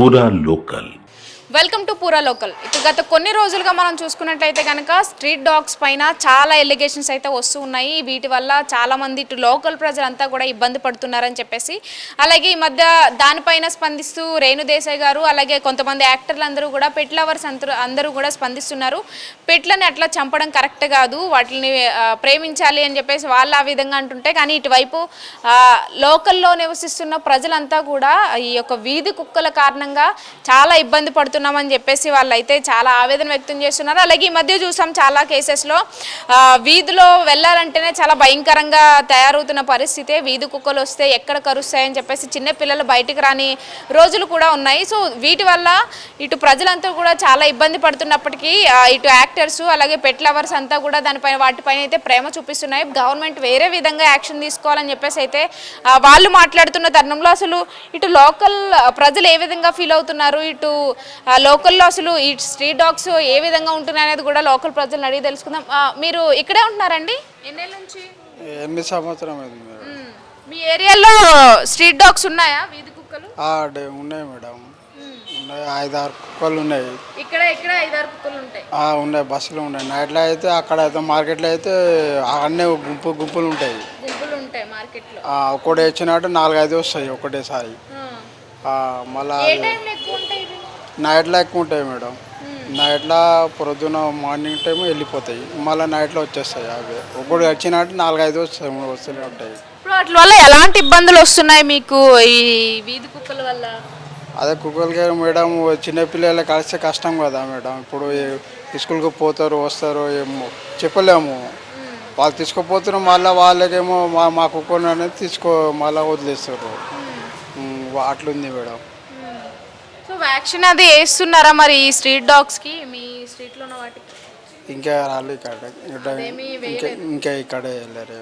Poora local welcome to Poora local. ఇప్పుడు గత కొన్ని రోజులుగా మనం చూసుకున్నట్లయితే కనుక స్ట్రీట్ డాగ్స్ పైన చాలా ఎలిగేషన్స్ అయితే వస్తూ ఉన్నాయి. వీటి వల్ల చాలా మంది ఇటు లోకల్ ప్రజలంతా కూడా ఇబ్బంది పడుతున్నారని చెప్పేసి అలాగే ఈ మధ్య దానిపైన స్పందిస్తూ రేణుదేశాయ్ గారు అలాగే కొంతమంది యాక్టర్లు అందరూ కూడా పెట్ లవర్స్ అందరూ అందరూ కూడా స్పందిస్తున్నారు. పెట్లని అట్లా చంపడం కరెక్ట్ కాదు. వాటిని ప్రేమించాలి అని చెప్పేసి వాళ్ళు ఆ విధంగా అంటుంటే కానీ ఇటువైపు లోకల్లో నివసిస్తున్న ప్రజలంతా కూడా ఈ యొక్క వీధి కుక్కల కారణంగా చాలా ఇబ్బంది చేస్తున్నామని చెప్పేసి వాళ్ళైతే చాలా ఆవేదన వ్యక్తం చేస్తున్నారు. అలాగే ఈ మధ్య చూసాం చాలా కేసెస్లో వీధిలో వెళ్ళాలంటేనే చాలా భయంకరంగా తయారవుతున్న పరిస్థితి వీధి కుక్కలు వస్తే ఎక్కడ కరుస్తాయని చెప్పేసి చిన్నపిల్లలు బయటికి రాని రోజులు కూడా ఉన్నాయి. సో వీటి వల్ల ఇటు ప్రజలంతా కూడా చాలా ఇబ్బంది పడుతున్నప్పటికీ ఇటు యాక్టర్స్ అలాగే పెట్ లవర్స్ అంతా కూడా దానిపైన వాటిపైన అయితే ప్రేమ చూపిస్తున్నాయి. గవర్నమెంట్ వేరే విధంగా యాక్షన్ తీసుకోవాలని చెప్పేసి అయితే వాళ్ళు మాట్లాడుతున్న తరుణంలో అసలు ఇటు లోకల్ ప్రజలు ఏ విధంగా ఫీల్ అవుతున్నారు? ఇటు లోకల్లో అసలు ఈ స్ట్రీట్ డాగ్స్ ఏ విధంగా ఉంటున్నాయి అనేది కూడా లోకల్ ప్రజలను అడిగి తెలుసుకుందాం. ఆ, మీరు ఇక్కడే ఉంటున్నారండి? ఎన్నేళ్ళ నుంచి ఎనిమిది సంవత్సరం అయింది. మీ ఏరియాలో స్ట్రీట్ డాగ్స్ ఉన్నాయా? వీధి కుక్కలు? ఉన్నాయి మేడం. ఉన్నాయి ఐదు ఆరు కుక్కలు ఉన్నాయి. ఇక్కడ ఇక్కడ ఐదారు కుక్కలు ఉంటాయి. ఆ, ఉన్నాయి బస్సులు ఉన్నాయి. నైట్లో అయితే అక్కడ అయితే మార్కెట్లో అయితే అన్నీ గుంపు గుంపులు ఉంటాయి. గుంపులు ఉంటాయి మార్కెట్లో. ఆ, ఒకటి వచ్చినట్టు నాలుగైదు వస్తాయి ఒకటేసారి ఆ, మళ్ళా ఏ టైంలో ఎక్కువ ఉంటాయి ఇవి నైట్లో ఎక్కువ ఉంటాయి మేడం. నైట్లో పొద్దున మార్నింగ్ టైం వెళ్ళిపోతాయి. మళ్ళీ నైట్లో వచ్చేస్తాయి అవి. ఒకటి వచ్చినట్టు నాలుగైదు వస్తాయి మూడు వస్తూనే ఉంటాయి. ఇప్పుడు వాటి వల్ల ఎలాంటి ఇబ్బందులు వస్తున్నాయి మీకు ఈ వీధి కుక్కల వల్ల? అదే కుక్కలకి మేడం చిన్నపిల్లలు కలిస్తే కష్టం కదా మేడం. ఇప్పుడు స్కూల్కి పోతారు వస్తారు ఏమో చెప్పలేము. వాళ్ళు తీసుకుపోతున్నారు మళ్ళీ వాళ్ళకేమో మా మా కుక్కని అనేది తీసుకో మళ్ళీ వదిలేస్తారు. వా- అట్లుంది మేడం. సో వ్యాక్సిన్ అది వేస్తున్నారా మరి ఈ స్ట్రీట్ డాగ్స్కి? మీ స్ట్రీట్లో ఉన్న వాటికి? ఇంకా రాళ్ళు ఇక్కడ అదేమీ ఇంకా ఇంకా ఇక్కడే వెళ్ళారు.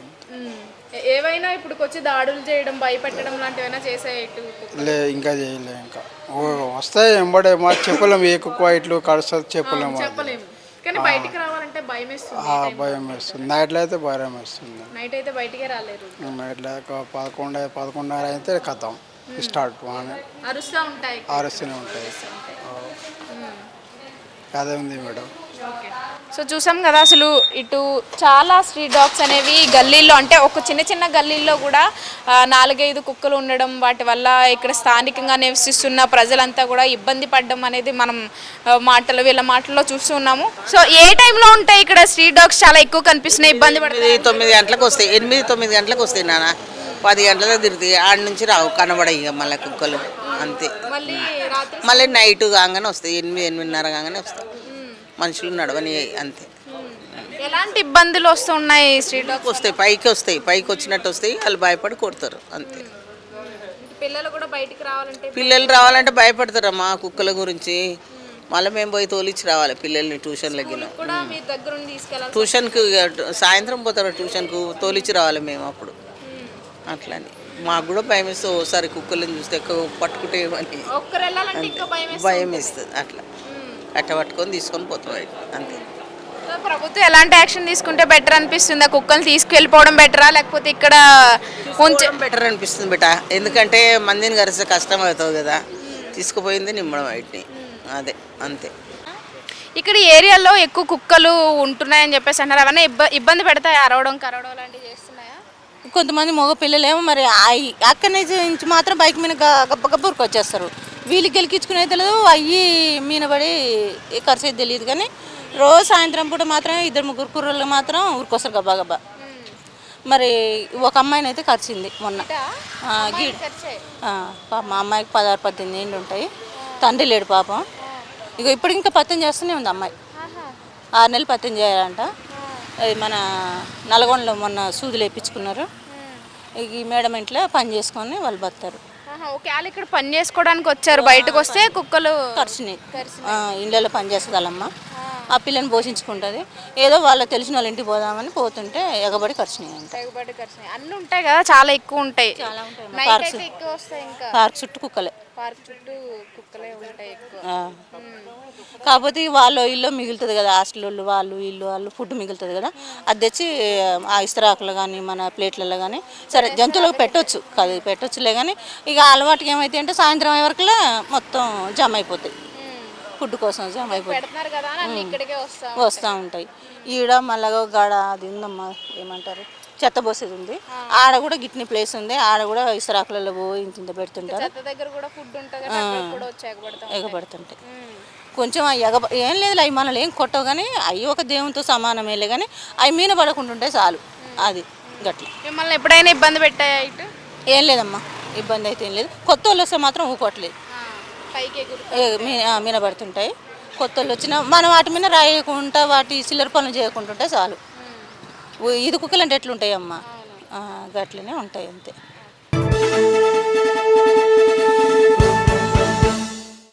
ఏ- ఏవైనా ఇప్పుడు వచ్చి దాడులు చేయడం భయపెట్టడం లాంటివైనా చేసాయి ఇటు లే ఇంకా చేయలే ఇంకా. ఓ, వస్తాయి ఎంబడే మా చెప్పలేము ఏ కుక్క ఇట్లు కడుస్తుంది చెప్పలేము అది. చెప్పలేము. కానీ బయటికి రావాలంటే భయం వేస్తుంది ఆ, భయం వేస్తుంది. నైట్లో అయితే భయం వేస్తుంది. నైట్ అయితే బయటికే రాలేరు. నైట్లో ఒక పదకొండు పదకొండున్నర అయితే కథం. స్టార్ట్ అరుస్తూ ఉంటాయి. అదే ఉంది మేడం. సో చూసాం కదా అసలు ఇటు చాలా స్ట్రీట్ డాగ్స్ అనేవి గల్లీల్లో అంటే ఒక చిన్న చిన్న గల్లీల్లో కూడా ఆ, నాలుగైదు కుక్కలు ఉండడం వాటి వల్ల ఇక్కడ స్థానికంగా నివసిస్తున్న ప్రజలంతా కూడా ఇబ్బంది పడడం అనేది మనం మాటలు వీళ్ళ మాటల్లో చూస్తూ ఉన్నాము. సో ఏ టైంలో ఉంటాయి ఇక్కడ స్ట్రీట్ డాగ్స్ చాలా ఎక్కువ కనిపిస్తున్నాయి ఇబ్బంది పడతాయి ఎనిమిది తొమ్మిది గంటలకు వస్తాయి. ఎనిమిది తొమ్మిది గంటలకు వస్తాయి నాన్న. పది గంటలకు తిరుగుతాయి. ఆడ నుంచి రావు కనబడయి ఇక మళ్ళీ కుక్కలు. అంతే. మళ్ళీ నైట్ కాగానే వస్తాయి. ఎనిమిది ఎనిమిదిన్నర కాగానే వస్తాయి. మనుషులు నడవని అంతే. ఎలాంటి ఇబ్బందులు వస్తున్నాయి స్ట్రీట్ వస్తాయి పైకి వస్తాయి. పైకి వచ్చినట్టు వస్తాయి. వాళ్ళు భయపడి కొడతారు అంతే పిల్లలు కూడా బయటికి రావాలంటే పిల్లలు రావాలంటే భయపడతారమ్మా కుక్కల గురించి. మళ్ళీ మేము పోయి తోలిచ్చి రావాలి పిల్లల్ని ట్యూషన్లకి ట్యూషన్కి సాయంత్రం పోతారు ట్యూషన్కు తోలిచ్చి రావాలి మేము అప్పుడు. అట్లని. మాకు కూడా భయం వేస్తుంది ఓసారి కుక్కలను చూస్తే ఎక్కువ పట్టుకుంటే ఏమని భయం వేస్తుంది. వేస్తుంది అట్లా. కట్ట పట్టుకొని తీసుకొని పోతాం. అంతే. ప్రభుత్వం ఎలాంటి యాక్షన్ తీసుకుంటే బెటర్ అనిపిస్తుంది? ఆ కుక్కల్ని తీసుకెళ్ళిపోవడం బెటరా? లేకపోతే ఇక్కడ ఉంచ బెటర్ అనిపిస్తుంది బేట ఎందుకంటే మందిని కరిస్తే కష్టం అవుతుంది కదా. తీసుకుపోయింది నిమ్మడం వాటిని. అదే అంతే. ఇక్కడ ఏరియాలో ఎక్కువ కుక్కలు ఉంటున్నాయని చెప్పేసి అన్నారు అవన్నీ ఇబ్బ ఇబ్బంది పెడతాయి? అరవడం కరవడం లాంటివి కొంతమంది మగ పిల్లలేమో మరి అక్కడి నుంచి నుంచి మాత్రం బైక్ మీద గబ్బ గబ్బురికి వచ్చేస్తారు. వీళ్ళు గెలికించుకునేది తెలియదు అయ్యి మీనబడి ఖర్చు తెలియదు కానీ రోజు సాయంత్రం పూట మాత్రం ఇద్దరు ముగ్గురు కుర్రలు మాత్రం ఊరికొస్తారు గబ్బా గబ్బా. మరి ఒక అమ్మాయిని అయితే ఖర్చింది మొన్న. మా అమ్మాయికి పదహారు పద్దెనిమిది ఏళ్ళు ఉంటాయి. తండ్రి లేడు పాపం. ఇక ఇప్పుడు ఇంకా పత్యం చేస్తూనే ఉంది అమ్మాయి. ఆరు నెలలు పత్యం చేయాలంట. మన నల్గొండలో మొన్న సూదులు వేయించుకున్నారు. ఈ మేడం ఇంట్లో పని చేసుకొని వాళ్ళు బతారు ఓకే వాళ్ళు ఇక్కడ పని చేసుకోవడానికి వచ్చారు బయటకు వస్తే కుక్కలు ఖర్చుని ఇళ్ళలో పని చేస్తుంది వాళ్ళమ్మ ఆ పిల్లని పోషించుకుంటుంది. ఏదో వాళ్ళ తెలిసిన వాళ్ళ ఇంటికి పోదామని పోతుంటే ఎగబడి ఖర్చునాయి అంట. తెగుబడి ఖర్చు అన్నీ ఉంటాయి కదా చాలా ఎక్కువ ఉంటాయి. చాలా ఉంటాయి నైట్ పార్క్స్ అయితే ఎక్కువ వస్తాయి ఇంకా. పార్క్ చుట్టూ కుక్కలే. పార్క్ చుట్టూ కుక్కలే ఉంటాయి ఎక్కువ. ఆ. కాకపోతే వాళ్ళు ఇల్లు మిగులుతుంది కదా హాస్టల్ వాళ్ళు వాళ్ళు ఇల్లు వాళ్ళు ఫుడ్ మిగులుతుంది కదా. అది తెచ్చి ఆ ఇస్తరాకులు కానీ మన ప్లేట్లలో కానీ సరే జంతువులకు పెట్టొచ్చు. కాదు పెట్టొచ్చులే కానీ ఇక అలవాటుకి ఏమైతే అంటే సాయంత్రం అయ్యే వరకులా మొత్తం జమ అయిపోతాయి. ఫుడ్ కోసం జమ అయిపోతాయి పెడుతున్నారు కదా అని అన్ని ఇక్కడికే వస్తాం వస్తూ ఉంటాయి. ఈడ మళ్ళా గాడ అది ఉందమ్మా ఏమంటారు? చెత్త పోసేది ఉంది. ఆడ కూడా గిట్ని ప్లేస్ ఉంది. ఆడ కూడా ఇస్తరాకులలో పోయి ఇంత ఇంత పెడుతుంటారు. చెత్త దగ్గర కూడా ఫుడ్ ఉంటుంది కదా అక్కడ కూడా వచ్చి ఎగబడతాం ఎగబడుతుంటాయి. కొంచెం అవి ఎగ ఏం లేదు అవి మనల్ని ఏం కొట్టవు కానీ అవి ఒక దేవునితో సమానమేలే కానీ అవి మీన పడకుండా ఉంటే చాలు. అది గట్ల. మిమ్మల్ని ఎప్పుడైనా ఇబ్బంది పెట్టాయా ఇటు? ఏం లేదమ్మా ఇబ్బంది అయితే ఏం లేదు. కొత్త వాళ్ళు వస్తే మాత్రం ఊకోవట్లేదు ఆ, పైకి ఎగురు ఏ, మీ- ఆ, మీన పడుతుంటాయి కొత్త వాళ్ళు వచ్చినా మనం వాటి మీద రాయకుండా వాటి చిల్లర పనులు చేయకుండా ఉంటే చాలు. ఇది కుక్కలు అంటే ఎట్లుంటాయి అమ్మ గట్లనే ఉంటాయి అంతే